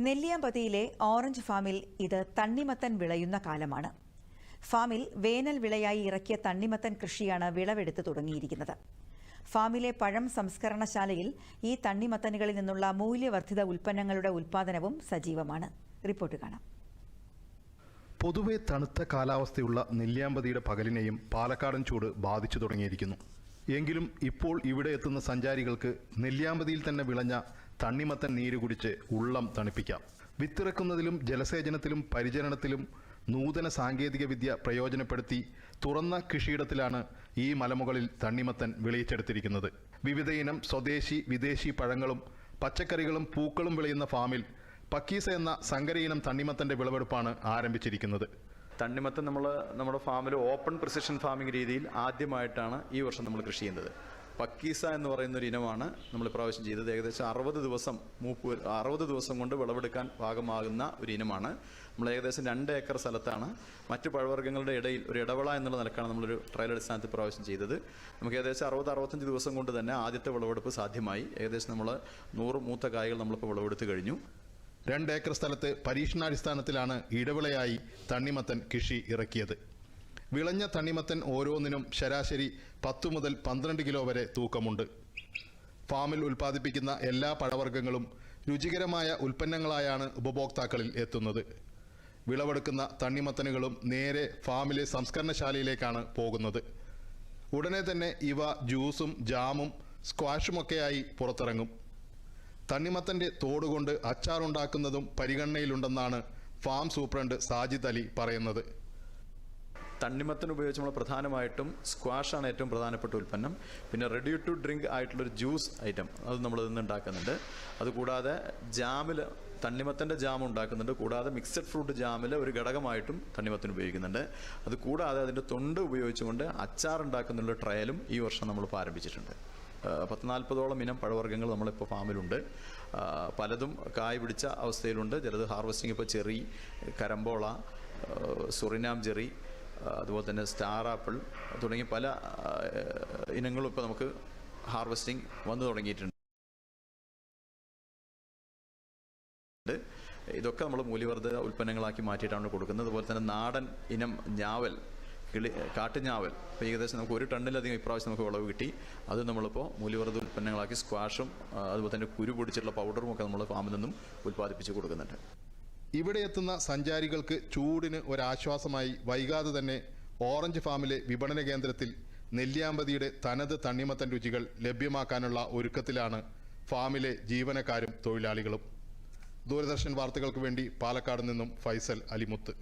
നെല്ലിയാമ്പതിയിലെ orange ഫാമിൽ ഇത് തണ്ണിമത്തൻ വിളയുന്ന കാലമാണ്. ഫാമിൽ വേനൽ വിളയായി ഇറക്കിയ തണ്ണിമത്തൻ കൃഷിയാണ് വിളവെടുത്ത് തുടങ്ങിയിരിക്കുന്നത്. ഫാമിലെ പഴം സംസ്കരണശാലയിൽ ഈ തണ്ണിമത്തനുകളിൽ നിന്നുള്ള മൂല്യവർദ്ധിത ഉൽപ്പന്നങ്ങളുടെ ഉൽപ്പാദനവും സജീവമാണ്. റിപ്പോർട്ട് കാണാം. പൊതുവെ തണുത്ത കാലാവസ്ഥയുള്ള നെല്ലിയാമ്പതിയുടെ പകലിനെയും പാലക്കാടൻ ചൂട് ബാധിച്ചു തുടങ്ങിയിരിക്കുന്നു. എങ്കിലും ഇപ്പോൾ ഇവിടെ എത്തുന്ന സഞ്ചാരികൾക്ക് നെല്ലിയാമ്പതിയിൽ തന്നെ വിളഞ്ഞ തണ്ണിമത്തൻ നീര് കുടിച്ച് ഉള്ളം തണുപ്പിക്കാം. വിത്തിറക്കുന്നതിലും ജലസേചനത്തിലും പരിചരണത്തിലും നൂതന സാങ്കേതിക വിദ്യ പ്രയോജനപ്പെടുത്തി തുറന്ന കൃഷിയിടത്തിലാണ് ഈ മലമുകളിൽ തണ്ണിമത്തൻ വിളയിച്ചെടുത്തിരിക്കുന്നത്. വിവിധയിനം സ്വദേശി വിദേശി പഴങ്ങളും പച്ചക്കറികളും പൂക്കളും വിളയുന്ന ഫാമിൽ പക്കീസ എന്ന സങ്കരയിനം തണ്ണിമത്തന്റെ വിളവെടുപ്പാണ് ആരംഭിച്ചിരിക്കുന്നത്. തണ്ണിമത്തൻ നമ്മൾ നമ്മുടെ ഫാമിൽ ഓപ്പൺ പ്രിസിഷൻ ഫാമിംഗ് രീതിയിൽ ആദ്യമായിട്ടാണ് ഈ വർഷം നമ്മൾ കൃഷി ചെയ്യുന്നത്. പക്കീസ എന്ന് പറയുന്ന ഒരു ഇനമാണ് നമ്മൾ ഇപ്രാവശ്യം ചെയ്തത്. ഏകദേശം അറുപത് ദിവസം മൂപ്പ് അറുപത് ദിവസം കൊണ്ട് വിളവെടുക്കാൻ ഭാഗമാകുന്ന ഒരു ഇനമാണ്. നമ്മൾ ഏകദേശം രണ്ട് ഏക്കർ സ്ഥലത്താണ്. മറ്റു പഴവർഗങ്ങളുടെ ഇടയിൽ ഒരു ഇടവള എന്നുള്ള നിലക്കാണ് നമ്മളൊരു ട്രയൽ അടിസ്ഥാനത്തിൽ പ്രാവശ്യം ചെയ്തത്. നമുക്ക് ഏകദേശം അറുപത് അറുപത്തഞ്ച് ദിവസം കൊണ്ട് തന്നെ ആദ്യത്തെ വിളവെടുപ്പ് സാധ്യമായി. ഏകദേശം നമ്മൾ നൂറ് മൂത്ത കായകൾ നമ്മളിപ്പോൾ വിളവെടുത്ത് കഴിഞ്ഞു. രണ്ട് ഏക്കർ സ്ഥലത്ത് പരീക്ഷണാടിസ്ഥാനത്തിലാണ് ഇടവിളയായി തണ്ണിമത്തൻ കൃഷി ഇറക്കിയത്. വിളഞ്ഞ തണിമത്തൻ ഓരോന്നിനും ശരാശരി പത്തു മുതൽ പന്ത്രണ്ട് കിലോ വരെ തൂക്കമുണ്ട്. ഫാമിൽ ഉൽപ്പാദിപ്പിക്കുന്ന എല്ലാ പഴവർഗങ്ങളും രുചികരമായ ഉൽപ്പന്നങ്ങളായാണ് ഉപഭോക്താക്കളിൽ എത്തുന്നത്. വിളവെടുക്കുന്ന തണ്ണിമത്തനുകളും നേരെ ഫാമിലെ സംസ്കരണശാലയിലേക്കാണ് പോകുന്നത്. ഉടനെ തന്നെ ഇവ ജ്യൂസും ജാമും സ്ക്വാഷുമൊക്കെയായി പുറത്തിറങ്ങും. തണ്ണിമത്തന്റെ തോടുകൊണ്ട് അച്ചാറുണ്ടാക്കുന്നതും പരിഗണനയിലുണ്ടെന്നാണ് ഫാം സൂപ്രണ്ട് സാജിദ് അലി പറയുന്നത്. തണ്ണിമത്തൻ ഉപയോഗിച്ച് നമ്മൾ പ്രധാനമായിട്ടും സ്ക്വാഷാണ് ഏറ്റവും പ്രധാനപ്പെട്ട ഉൽപ്പന്നം. പിന്നെ റെഡി ടു ഡ്രിങ്ക് ആയിട്ടുള്ളൊരു ജ്യൂസ് ഐറ്റം അത് നമ്മൾ ഇന്ന് ഉണ്ടാക്കുന്നുണ്ട്. അതുകൂടാതെ ജാമിൽ തണ്ണിമത്തന്റെ ജാം ഉണ്ടാക്കുന്നുണ്ട്. കൂടാതെ മിക്സഡ് ഫ്രൂട്ട് ജാമിൽ ഒരു ഘടകമായിട്ടും തണ്ണിമത്തൻ ഉപയോഗിക്കുന്നുണ്ട്. അത് കൂടാതെ അതിന്റെ തൊണ്ട് ഉപയോഗിച്ചുകൊണ്ട് അച്ചാർ ഉണ്ടാക്കുന്നുള്ള ട്രയലും ഈ വർഷം നമ്മൾ ആരംഭിച്ചിട്ടുണ്ട്. പത്ത് നാൽപ്പതോളം ഇനം പഴവർഗങ്ങൾ നമ്മളിപ്പോൾ ഫാമിലുണ്ട് പലതും കായ് പിടിച്ച അവസ്ഥയിലുണ്ട്. ചിലത് ഹാർവസ്റ്റിംഗ് ഇപ്പോൾ ചെറി കരമ്പോള സുറിനാം ചെറി അതുപോലെ തന്നെ സ്റ്റാർ ആപ്പിൾ തുടങ്ങി പല ഇനങ്ങളും ഇപ്പോൾ നമുക്ക് ഹാർവസ്റ്റിംഗ് വന്നു തുടങ്ങിയിട്ടുണ്ട്. ഇതൊക്കെ നമ്മൾ മൂല്യവർദ്ധിത ഉൽപ്പന്നങ്ങളാക്കി മാറ്റിയിട്ടാണ് കൊടുക്കുന്നത്. അതുപോലെ തന്നെ നാടൻ ഇനം ഞാവൽ കിളി കാട്ടുഞാവൽ ഇപ്പോൾ ഏകദേശം നമുക്ക് ഒരു ടണ്ണിലധികം ഇപ്രാവശ്യം നമുക്ക് വിളവ് കിട്ടി. അത് നമ്മളിപ്പോൾ മൂല്യവർദ്ധിത ഉൽപ്പന്നങ്ങളാക്കി സ്ക്വാഷും അതുപോലെ തന്നെ കുരു പൊടിച്ചിട്ടുള്ള പൗഡറും ഒക്കെ നമ്മൾ ഫാമിൽ നിന്നും ഉൽപ്പാദിപ്പിച്ച് കൊടുക്കുന്നുണ്ട്. ഇവിടെ എത്തുന്ന സഞ്ചാരികൾക്ക് ചൂടിന് ഒരാശ്വാസമായി വൈകാതെ തന്നെ ഓറഞ്ച് ഫാമിലെ വിപണന കേന്ദ്രത്തിൽ നെല്ലിയാമ്പതിയുടെ തനത് തണ്ണിമത്തൻ രുചികൾ ലഭ്യമാക്കാനുള്ള ഒരുക്കത്തിലാണ് ഫാമിലെ ജീവനക്കാരും തൊഴിലാളികളും. ദൂരദർശൻ വാർത്തകൾക്ക് വേണ്ടി പാലക്കാട് നിന്നും ഫൈസൽ അലിമുത്ത്.